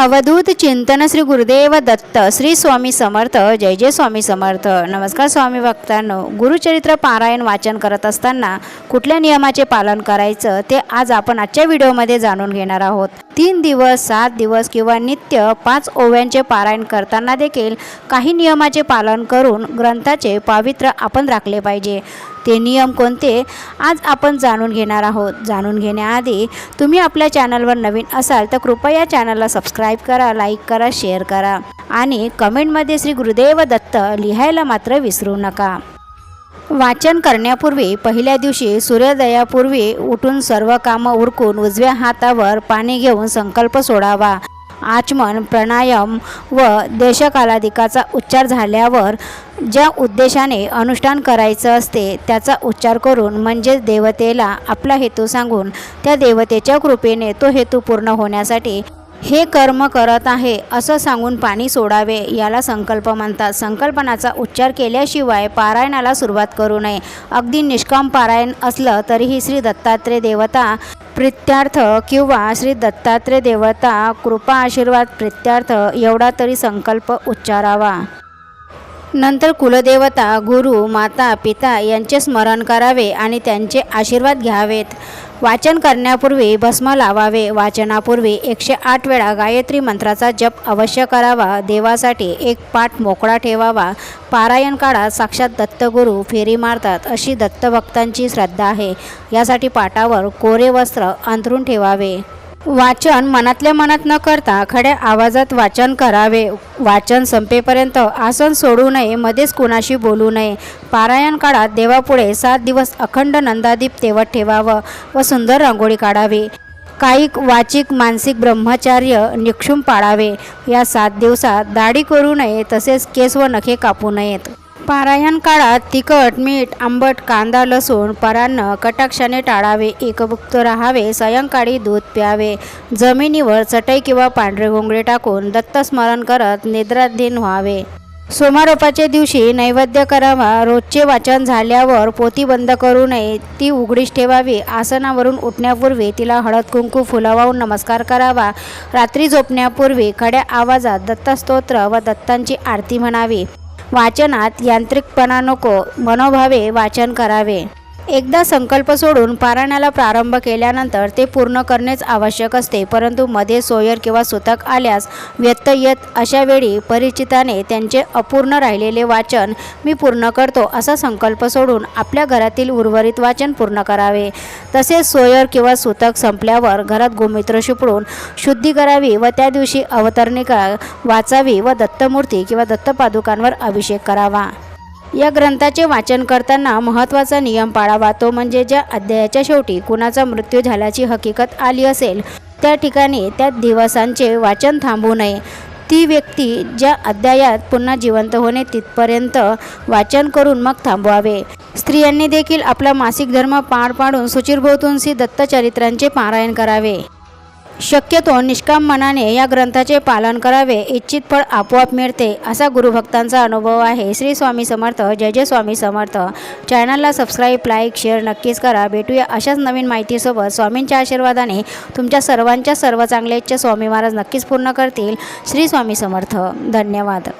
अवधूत चिंतन श्री गुरुदेव दत्त श्री स्वामी समर्थ जय जय स्वामी समर्थ. नमस्कार स्वामी भक्तांनो. गुरुचरित्र पारायण वाचन करत असताना कुठल्या नियमाचे पालन करायचं ते आज आपण आजच्या व्हिडिओमध्ये जाणून घेणार आहोत. तीन दिवस सात दिवस किंवा नित्य पाच ओव्यांचे पारायण करताना देखील काही नियमाचे पालन करून ग्रंथाचे पावित्र्य आपण राखले पाहिजे. ते नियम कोणते? आज आपण जाणून घेणार आहोत. जाणून घेण्याआधी तुम्ही आपल्या चॅनलवर नवीन असाल तर कृपया या चॅनलला सबस्क्राईब करा लाईक करा शेअर करा आणि कमेंटमध्ये श्री गुरुदेव दत्त लिहायला मात्र विसरू नका. वाचन करण्यापूर्वी पहिल्या दिवशी सूर्योदयापूर्वी उठून सर्व कामं उरकून उजव्या हातावर पाणी घेऊन संकल्प सोडावा. आचमन प्राणायाम व देशकालाधिकाचा उच्चार झाल्यावर ज्या उद्देशाने अनुष्ठान करायचं असते त्याचा उच्चार करून म्हणजेच देवतेला आपला हेतू सांगून त्या देवतेच्या कृपेने तो हेतू पूर्ण होण्यासाठी हे कर्म करत आहे असं सांगून पाणी सोडावे याला संकल्प म्हणतात. संकल्पनाचा उच्चार केल्याशिवाय पारायणाला सुरुवात करू नये. अगदी निष्काम पारायण असलं तरीही श्री दत्तात्रय देवता प्रित्यार्थ किंवा श्री दत्तात्रय देवता कृपा आशीर्वाद प्रित्यार्थ एवढा तरी संकल्प उच्चारावा. नंतर कुलदेवता गुरु माता पिता यांचे स्मरण करावे आणि त्यांचे आशीर्वाद घ्यावेत. वाचन करण्यापूर्वी भस्म लावावे. वाचनापूर्वी एकशे आठ वेळा गायत्री मंत्राचा जप अवश्य करावा. देवासाठी एक पाठ मोकळा ठेवावा. पारायण काळात साक्षात दत्तगुरू फेरी मारतात अशी दत्तभक्तांची श्रद्धा आहे. यासाठी पाटावर कोरे वस्त्र अंथरून ठेवावे. वाचन मनातल्या मनात न करता खड्या आवाजात वाचन करावे. वाचन संपेपर्यंत आसन सोडू नये मध्येच कुणाशी बोलू नये. पारायण काळात देवापुढे सात दिवस अखंड नंदादीप तेवत ठेवावं व सुंदर रांगोळी काढावी. कायिक वाचिक मानसिक ब्रह्मचार्य निक्षुम पाळावे. या सात दिवसात दाढी करू नये तसेच केस व नखे कापू नयेत. पारायण काळात तिखट मीठ आंबट कांदा लसूण परान्न कटाक्षाने टाळावे एकभुक्त राहावे सायंकाळी दूध प्यावे. जमिनीवर चटई किंवा पांढरे घोंगडे टाकून दत्तस्मरण करत निद्राधीन व्हावे. सोमारोपाच्या दिवशी नैवेद्य करावा रोजचे वाचन झाल्यावर पोती बंद करू नये ती उघडीच ठेवावी आसनावरून उठण्यापूर्वी तिला हळद कुंकू फुलावाहून नमस्कार करावा. रात्री झोपण्यापूर्वी खड्या आवाजात दत्तस्तोत्र व दत्तांची आरती म्हणावी. वाचनात यांत्रिकपणा नको मनोभावे वाचन करावे. एकदा संकल्प सोडून पारायणाला प्रारंभ केल्यानंतर ते पूर्ण करणेच आवश्यक असते. परंतु मध्ये सोयर किंवा सुतक आल्यास व्यत्यय येत अशा वेळी परिचिताने त्यांचे अपूर्ण राहिलेले वाचन मी पूर्ण करतो असा संकल्प सोडून आपल्या घरातील उर्वरित वाचन पूर्ण करावे. तसेच सोयर किंवा सुतक संपल्यावर घरात गोमित्र शिपडून शुद्धी करावी व त्या दिवशी अवतरणिका वाचावी व दत्तमूर्ती किंवा दत्तपादुकांवर अभिषेक करावा. या ग्रंथाचे वाचन करताना महत्त्वाचा नियम पाळावा. तो म्हणजे ज्या अध्यायाच्या शेवटी कुणाचा मृत्यू झाल्याची हकीकत आली असेल त्या ठिकाणी त्या दिवसांचे वाचन थांबू नये. ती व्यक्ती ज्या अध्यायात पुन्हा जिवंत होणे तिथपर्यंत वाचन करून मग थांबवावे. स्त्रियांनी देखील आपला मासिक धर्म पार पाडून सुचिरभोवतूनसी दत्तचरित्रांचे पारायण करावे. शक्यतो निष्काम मनाने या ग्रंथाचे पालन करावे इच्छित फळ आपोआप मिळते असा गुरुभक्तांचा अनुभव आहे. श्री स्वामी समर्थ जय जय स्वामी समर्थ. चॅनलला सबस्क्राईब लाईक शेअर नक्कीच करा. भेटूया अशाच नवीन माहितीसोबत. स्वामींच्या आशीर्वादाने तुमच्या सर्वांच्या सर्व चांगले इच्छा स्वामी महाराज नक्कीच पूर्ण करतील. श्री स्वामी समर्थ. धन्यवाद.